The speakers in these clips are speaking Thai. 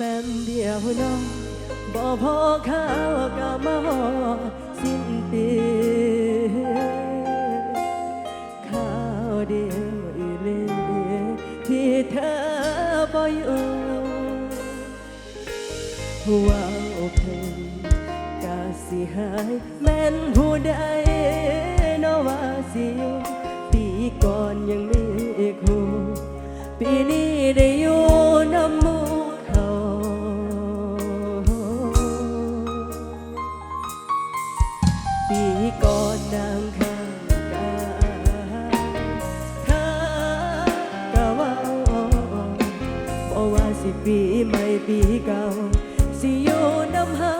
แป๊บเดียวน้องบ่พอข้าวก็มาหอดสิ้นปีข้าวเดียวอีหลีที่เธอบ่อยู่ว้าวเพลงกาสิหายแม่นผู้ใดนว่าสิยุปีก่อนยังมีคู่ปีนี้ได้อยู่ สิอยู่น้ำเฮา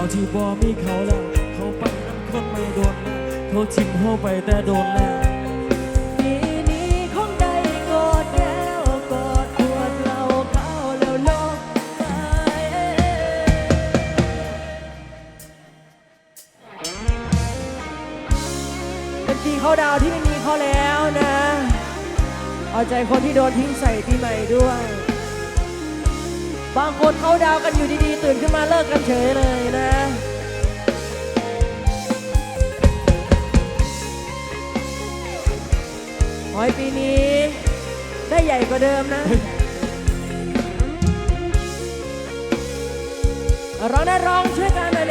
าดาวที่บ่มีเขาแล้วเขาไปนั้นคนไม่โดนแล้วเขาชิมเขาไปแต่โดนแล้วทีนี้ของใดกอดแก้วกอดขวดเราเขาแล้วนอกใจเป็นทีเขาดาวที่ไม่มีเขาแล้วนะ เอาใจคนที่โดนทิ้งใส่ปีใหม่ด้วย บางคนเขาดาวกันอยู่ดีๆ ตื่นขึ้นมาเลิกกันเฉยเลยนะขอให้ปีนี้ ได้ใหญ่กว่าเดิมนะร้องได้ร้องช่วยกันหน่อย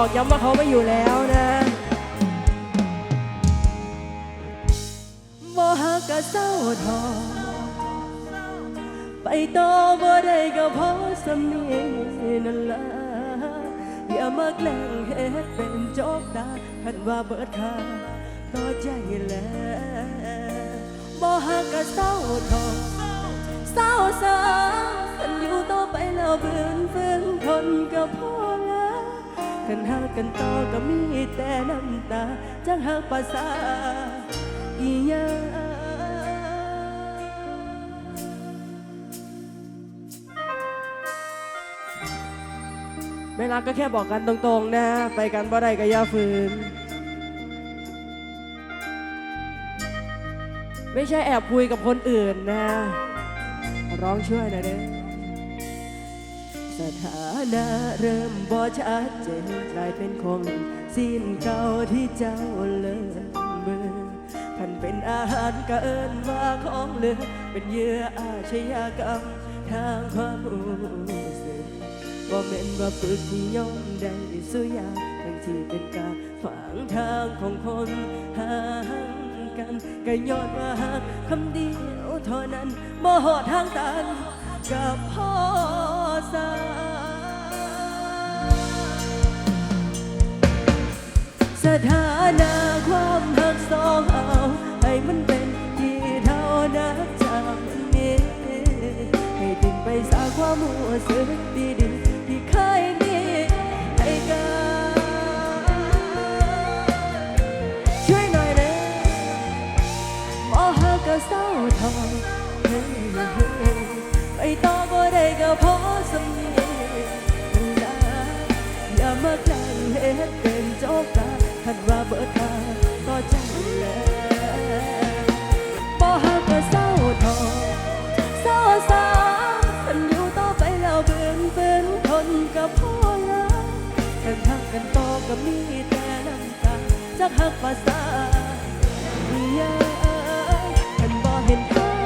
ตอกย้ำว่าเขาไม่อยู่แล้วนะบ่ฮักก็เศร้าทอไปต่อบ่ได้ก็พราะสำเนียงนั่นละอย่ามาแกล้งเฮ็ดเป็นโจกตาคันว่าเบิดค่าต่อใจแล้วบ่ฮักก็เศร้าทอเศร้าสาคันอยู่ต่อไปแล้วเบื่นฝืนทนก็พอ กันหากันต่อก็มีแต่น้ำตาจังหักภาษาอีหยังไม่รักก็แค่บอกกันตรงๆนะไปกันบ่ได้ก็อย่าฝืน ไม่ใช่แอบคุยกับคนอื่นนะร้องช่วยหน่อยเด้ สถานะเริ่มบ่ชัดเจนกลายเป็นของสิ้นเก่าที่เจ้าเลิกเบื่อท่านเป็นอาหารก็เอินว่าของเหลือ เป็นเยื่ออาชญากรรมทางความรู้สึกบ่แม่นว่าฝึกที่ย่อมได้สุยาทั้งที่เป็นการฝังทางของคนห่างกันก็ย้อนว่าหากคำเดียวเท่านั้นบ่หอดทางตันกับพ่อ สาสถานะความหักสองเอาให้มันเป็นที่เท่านักจากนี้ ให้ติดไปสาความมัวสึก จากฮักภาษาอยากฉันบ่เห็นทาง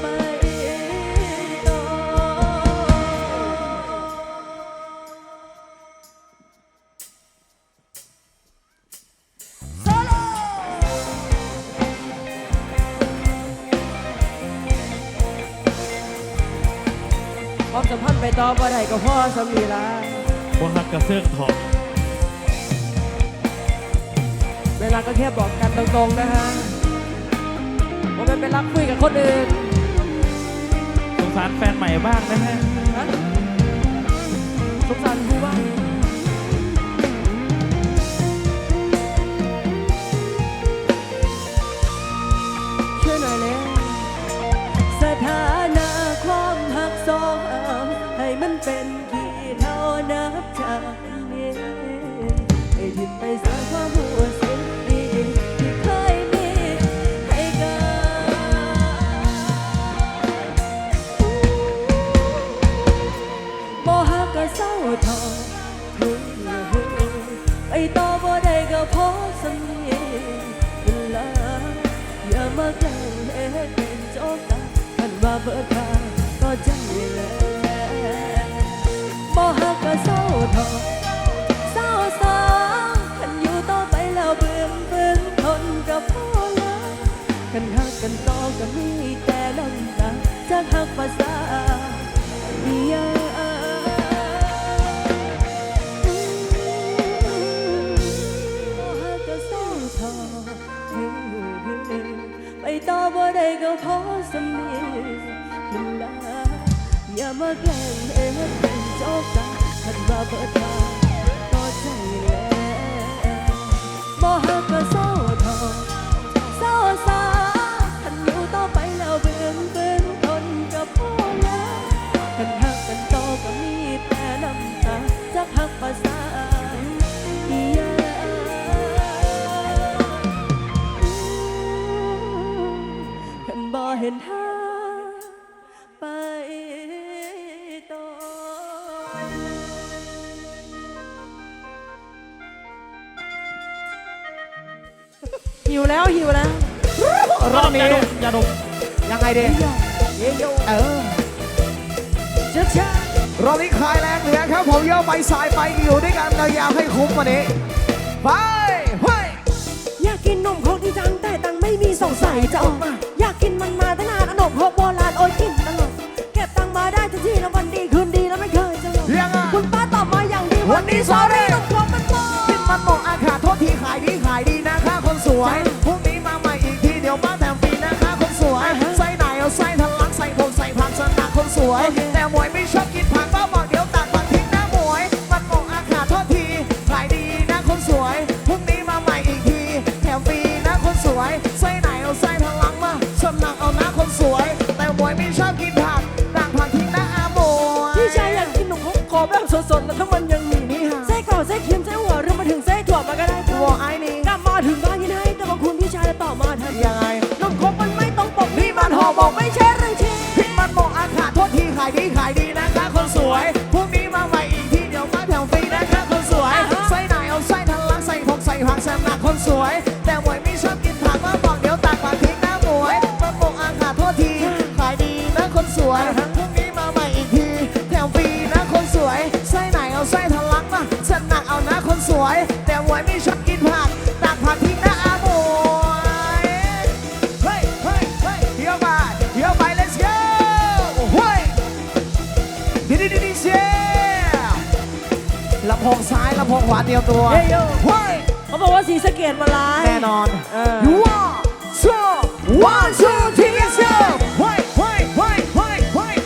ไปต่อความสัมพันธ์ไปต่อบ่ได้ก็พ่อสมีละ บ่ฮักกระเซิงทอง เวลาก็แค่บอกกันตรงๆนะฮะว่ามันเป็นรักคุยกับคนอื่นสงสารแฟนใหม่บ้างนะฮะฮะสงสารกูบ้าง มาแกล้งเอ็ดเป็นโจกตาคันว่าเบิดตาพอใจแล้วบ่ฮักก็ ดีเยี่ยมเออเจ้าชารอบนี้คลายแรงเหลือครับ ผมโยกไปสายไปอยู่ด้วยกันยาวๆให้คุ้มวันนี้ ไปเฮ้ยอยากกินนมครกที่จังแต่ตังไม่มีสงสัยจะออกมา อยากกินมันมาตั้งนานขนมครกโบราณโอ้ยกินตลอดเก็บตังมาได้ทันทีแล้ววันดีคืนดีแล้วไม่เคยจะหลงยังไงคุณป้าตอบมาอย่างดีวันนี้ sorry นมครกมันหมดกินมันหมกอาขาดโทษทีขายดีขายดีนะคะคนสวยพรุ่งนี้ วย แต่หมวยไม่ชอบกินผักป้าบอกเดี๋ยวตัดผักทิ้งนะหมวย มันหมกอาขาดโทษทีขายดีนะคนสวย พรุ่งนี้มาใหม่อีกที แถมฟรีนะคนสวย ไส้ไหนเอาไส้ทะลักมาสนักเอานะคนสวย แต่หมวยไม่ชอบกินผักต่างผักทิ้งนะอาหมวยพี่ชายอยากกินนมครกขอแบบสดๆแล้วถ้ามันยังมีนี่ฮะไส้กรอกไส้เค็มไส้หัวหรือมาถึงไส้ถั่วมาก็ได้ครับวอไอ้นี่กลับมาถึงบ้านยินให้แต่บางคุณพี่ชายต่อมาทันยังไงนมครกมันไม่ต้องปกนี่มันห่อหมกไม่ใช่ายดีขายดีนะคะคนสวย พรุ่งนี้มาใหม่อีกทีเดี๋ยวมาแถวฟรีนะคะคนสวยไส้ไหนเอาไส้ทะลักใส่ผงใส่ผักแซมหนักคนสวย บิดดิดิเชียลำโพงซ้ายลำโพงขวาเดียวตัวเฮ้ยยเขาบอกว่าสีสะเกดมาลายแน่นอน เออ One, two, one, two, three, let's go. Wait, wait, wait, wait, wait,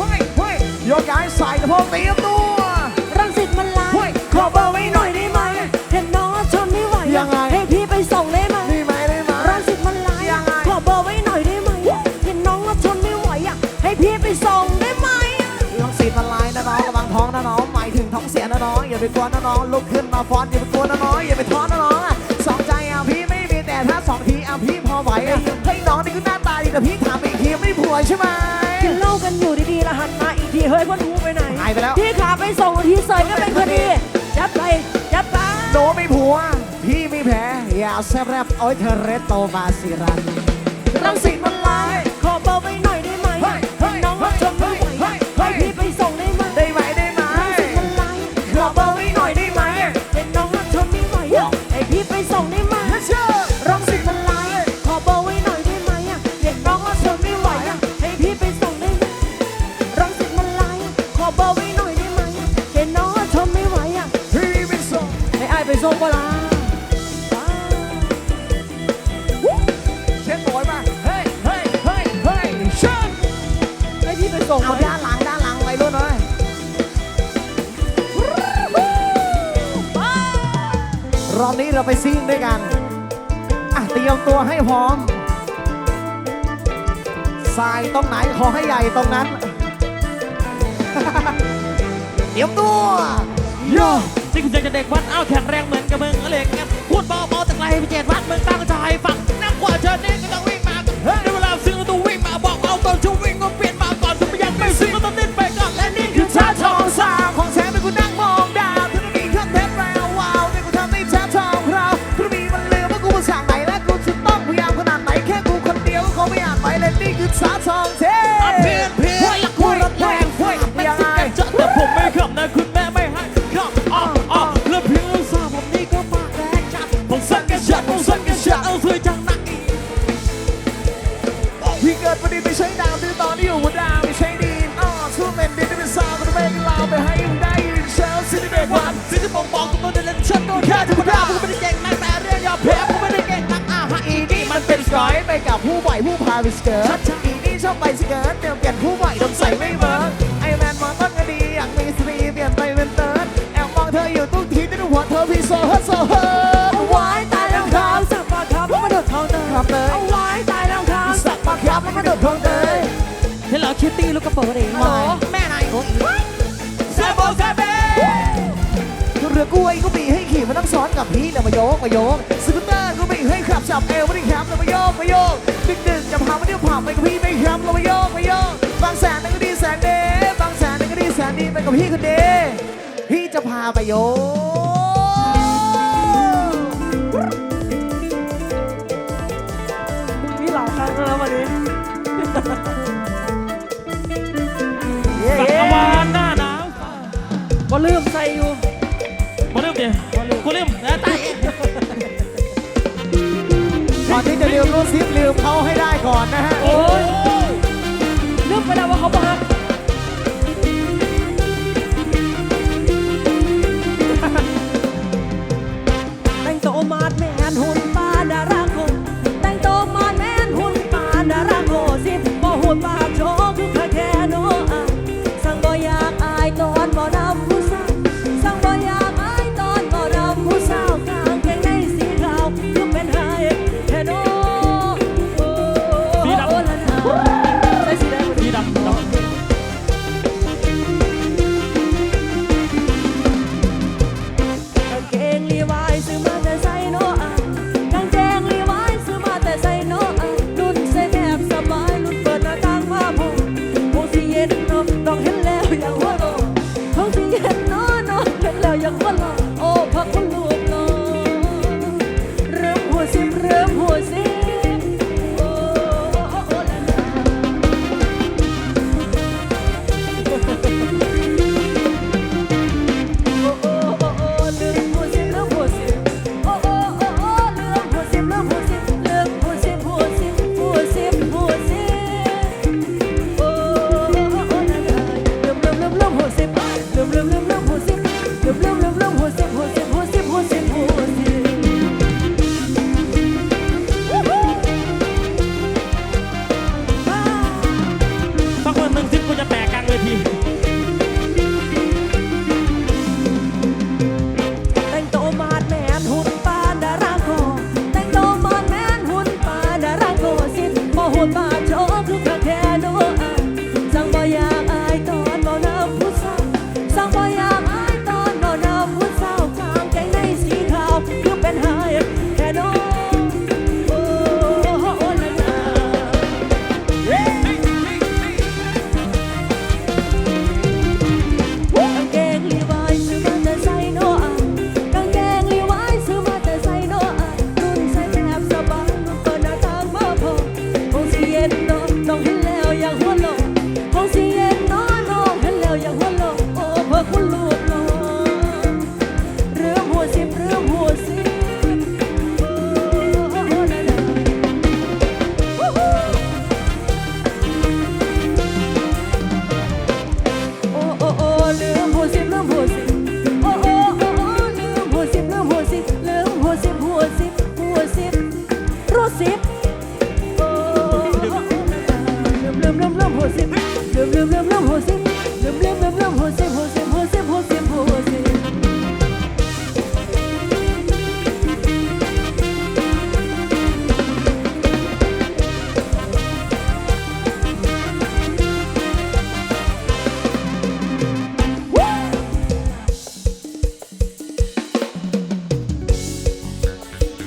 wait, wait, ยกย้ายส่ลสะโพกเตรียมตัว องอย่าไปกลัวนะน้องลุกขึ้นมาฟ้อนอย่าไปกลัวนะน้องอย่าไปท้อนะน้องอะสองใจอะพี่ไม่มีแต่ถ้าสองทีอะพี่พอไหวอะเฮ้ยน้องนี่ก็หน้าตาดีแต่พี่ถามอีกทีไม่ผัวใช่ไหมกินเหล้ากันอยู่ดีๆแล้วหันมาอีกทีเฮ้ยพ่อหนูไปไหนหายไปแล้วพี่ขาไปส่งทีเสยก็เป็นคดียัดไปยัดไปโนไม่ผัว พี่มีแผลอย่าแซบแรบโอ้ยเธอเรตโตบาสิรันรังสิตมันลายขอเบาไปหน่อยได้ไหมเฮ้ย รอบนี้เราไปซิ่งด้วยกัน อะเตรียมตัวให้พร้อมทรายตรงไหนขอให้ใหญ่ตรงนั้น เตรียมตัวโยนี่คือเสียงจากเด็กวัดเอ้าแข็งแรงเหมือนกับมึงอะไรอย่างเงี้ยพูดเบาๆแต่ไกลไปเจ็ดวัดมึงตั้งใจฟังนักกว่าเชิญนี่ก็ต้องวิ่งมาในเวลาซึ้งต้องวิ่งมาบอกเอาตอนช่ววิ่ง กับพี่แล้วมาโยกมาโยกสกูตเตอร์ก็มีให้ขับจับเอวไม่ได้ครับแล้วมาโยกมาโยกดึกดึกๆจะพามาเที่ยวผับไปกับพี่ไม่ครับแล้วมาโยกมาโยกบางแสนนั่นก็ดีแสนเดบางแสนนั่นก็ดีแสนดีไปกับพี่คนเดพี่จะพาไปโยกมีหลายครั้งแล้ววันนี้เย้สักวานหน้าหนาวก็ลืมใส่อยู่กูลืมดิกู ลืมนะตายเองก่อนที่จะลืมรูดซิปลืมเขาให้ได้ก่อนนะฮะ โอ้ยลืมไปแล้วว่าเขาบอ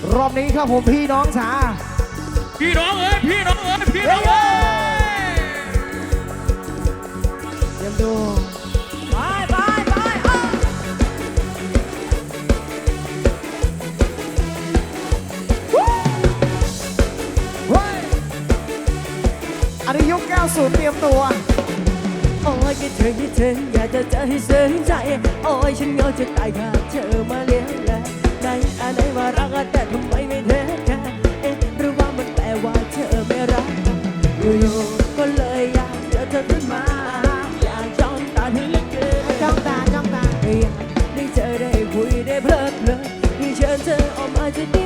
ครับผมพี่น้องจ๋าพี่น้องเอ้ยพี่น้องเอ้ยพี่น้องเอ้ยเตรียมตัวไปไปไปอะเฮ้ยอันนี้ยุค90เตรียมตัว โอ้ยคิดถึงคิดถึงอยากจะเจอให้ซึ้งใจ โอ้ยฉันเหงาจะตายขาดเธอมาเลี้ยงแล ไหนว่ารักกันแต่ทำไมไม่เทแค่เอ๊ะหรือว่ามันแปลว่าเธอไม่รักอยู่ๆก็เลยอยากเจอเธอขึ้นมา อยากจ้องตาเธอเหลือเกินจ้องตาจ้องตาอยากได้เจอได้คุยได้เพลิดเพลินที่เชิญเธอออกมาจะดี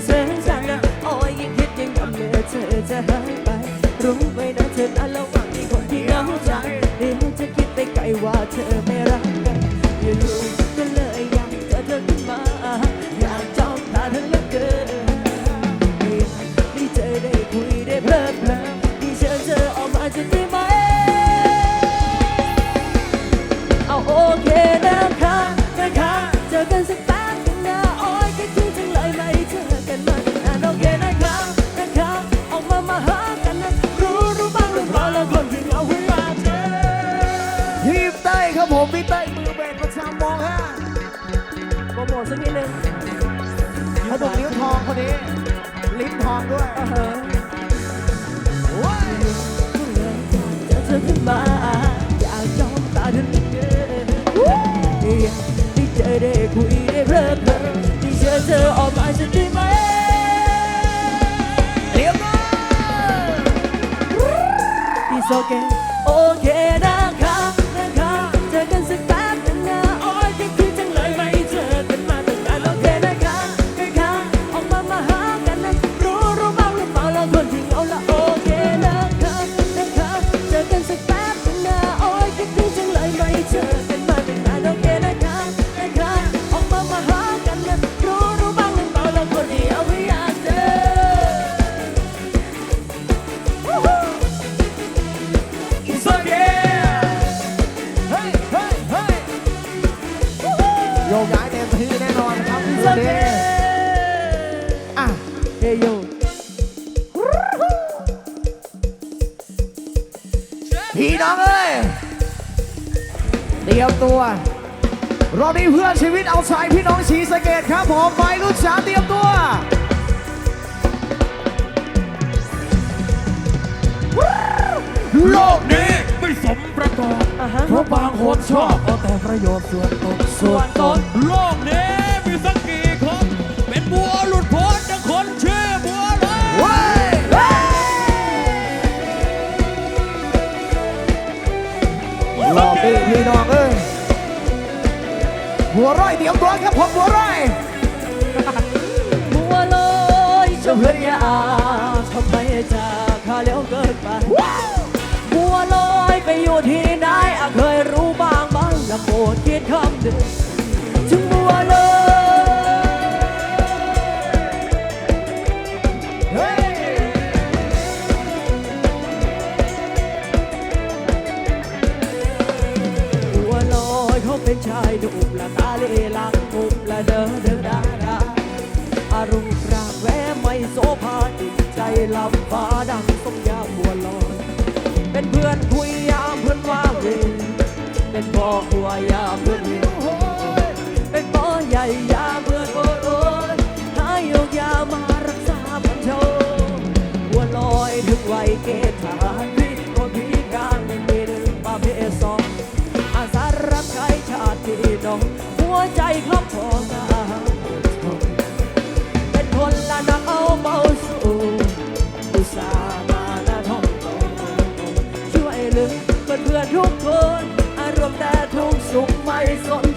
ยังคิดจะเสื่อมสันนะโอ้ยยิ่งคิดยิ่งทำเมื่อเธอจะหายไป okay พี่น้องเอ้ยเตรียมตัว รอบนี้เพื่อชีวิตเอาใจพี่น้องชีสะเกตครับผมไปรุ่นสามเตรียมตัวโลกนี้ไม่สมประกอบอ่าฮะเพราะบางคนชอบเอาแต่ประโยชน์ส่วนตนส่วนตนโลกนี้ พี่น้องเอ้ยหัวเร้อยเตรียมตัวครับผมหัวเร้อยบัวลอยเจ้าเพื่อนยาทำไมจากข้าเร็วเกินไปบัวลอยไปอยู่ที่ไหนอะเคยรู้บ้างบ้างอย่าโปรดคิดคำหนึ่งถึงบัวลอยาฟ้าดังสมยาบัวลอย เป็นเพื่อนคุยยามเพื่อนว่าเวรเป็นพ่อครัวยามเพื่อนหิวโหยเป็นพ่อใหญ่ยามเพื่อนโอดโอยหายโยกยามา สุ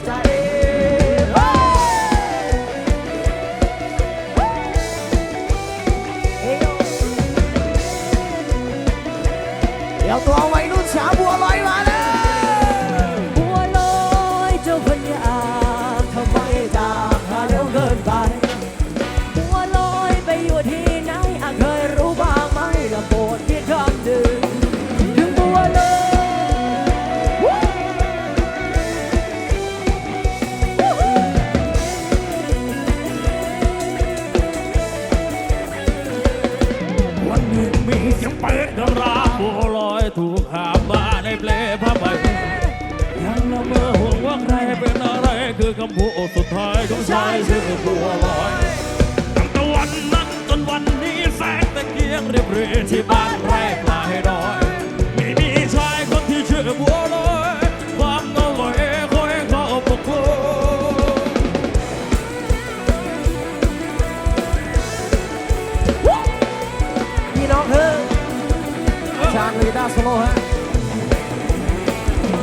ชางลีดาสโลฮะ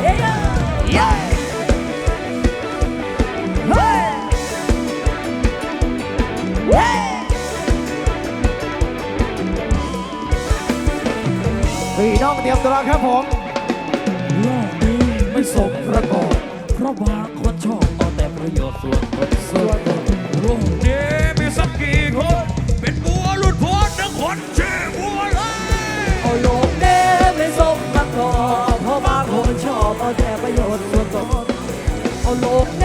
เย้เฮ้ยเฮ้ยพี่น้องเตรียมตัวครับผมโลกนี้ไม่สมประกอบเพราะบางคนชอบเอาแต่ประโยชน์ส่วนตัวโลกนี้ แต่ประโยชน์ส่วนตนเอาโลก